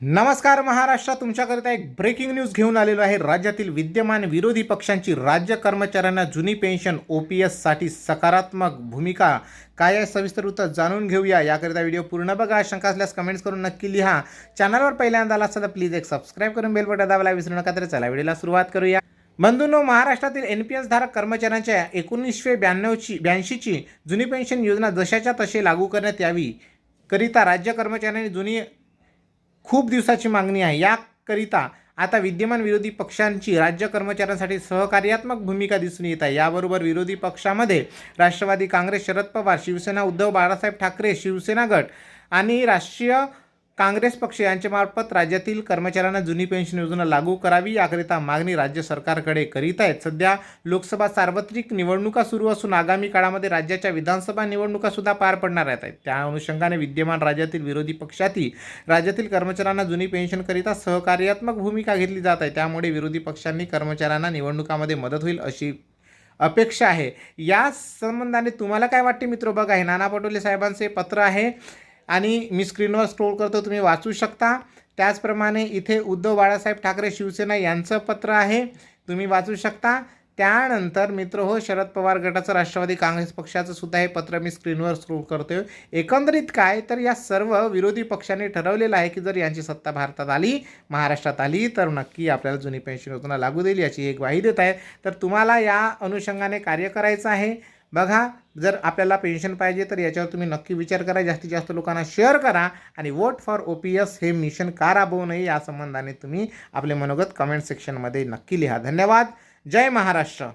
नमस्कार महाराष्ट्र तुमच्याकरिता एक breaking news घेऊन आलेलो आहे. राज्यातील विद्यमान विरोधी पक्षांची राज्य कर्मचाऱ्यांना जुनी पेन्शन ओ पी एससाठी सकारात्मक भूमिका काय आहे सविस्तर उत्तर जाणून घेऊया. याकरिता व्हिडिओ पूर्ण बघा. शंका असल्यास कमेंट्स करून नक्की लिहा. चॅनलवर पहिल्यांदा आला असता तर प्लीज एक सबस्क्राईब करून बेल बटन दाबायला विसरू नका. तर चला व्हिडिओला सुरुवात करूया. बंधूंनो महाराष्ट्रातील एन पी एस धारक कर्मचाऱ्यांच्या एकोणीसशे ब्याण्णवची ब्याऐंशीची जुनी पेन्शन योजना जशाच्या तसे लागू करण्यात यावी करिता राज्य कर्मचाऱ्यांनी जुनी खूप दिवसाची मागणी आहे. याकरिता आता विद्यमान विरोधी पक्षांची राज्य कर्मचाऱ्यांसाठी सहकार्यात्मक भूमिका दिसून येत आहे. याबरोबर विरोधी पक्षामध्ये राष्ट्रवादी काँग्रेस शरद पवार शिवसेना उद्धव बाळासाहेब ठाकरे शिवसेना गट आणि राष्ट्रीय काँग्रेस पक्ष यांच्यामार्फत राज्यातील कर्मचाऱ्यांना जुनी पेन्शन योजना लागू करावी याकरिता मागणी राज्य सरकारकडे करीत आहेत. सध्या लोकसभा सार्वत्रिक निवडणुका सुरू असून आगामी काळामध्ये राज्याच्या विधानसभा निवडणुका सुद्धा पार पडणार आहेत. त्या अनुषंगाने विद्यमान राज्यातील विरोधी पक्षातही राज्यातील कर्मचाऱ्यांना जुनी पेन्शनकरिता सहकार्यात्मक भूमिका घेतली जात आहे. त्यामुळे विरोधी पक्षांनी कर्मचाऱ्यांना निवडणुकामध्ये मदत होईल अशी अपेक्षा आहे. या संबंधाने तुम्हाला काय वाटते मित्र? बघा हे नाना पटोले साहेबांचे पत्र आहे. आणि मी स्क्रीनवर स्क्रोल करतो तुम्ही वाचू शकता. त्याचप्रमाणे इथे उद्धव बाळासाहेब ठाकरे शिवसेना यांचं पत्र आहे. तुम्ही वाचू शकता. त्यानंतर मित्र हो शरद पवार गटाचं राष्ट्रवादी काँग्रेस पक्षाचं सुद्धा हे पत्र मी स्क्रीनवर स्क्रोल करतोय. एकंदरीत काय? तर या सर्व विरोधी पक्षांनी ठरवलेलं आहे की जर यांची सत्ता भारतात आली महाराष्ट्रात आली तर नक्की आपल्याला जुनी पेन्शन योजना लागू देईल याची एक ग्वाही देत आहे. तर तुम्हाला या अनुषंगाने कार्य करायचं आहे. बघा जर आपल्याला पेन्शन पाहिजे तर याच्यावर तुम्ही नक्की विचार करा. जास्तीत जास्त लोकांना शेअर करा आणि vote for O P S हे मिशन का राबवू नये या संबंधाने तुम्ही आपले मनोगत कमेंट सेक्शनमध्ये नक्की लिहा. धन्यवाद. जय महाराष्ट्र.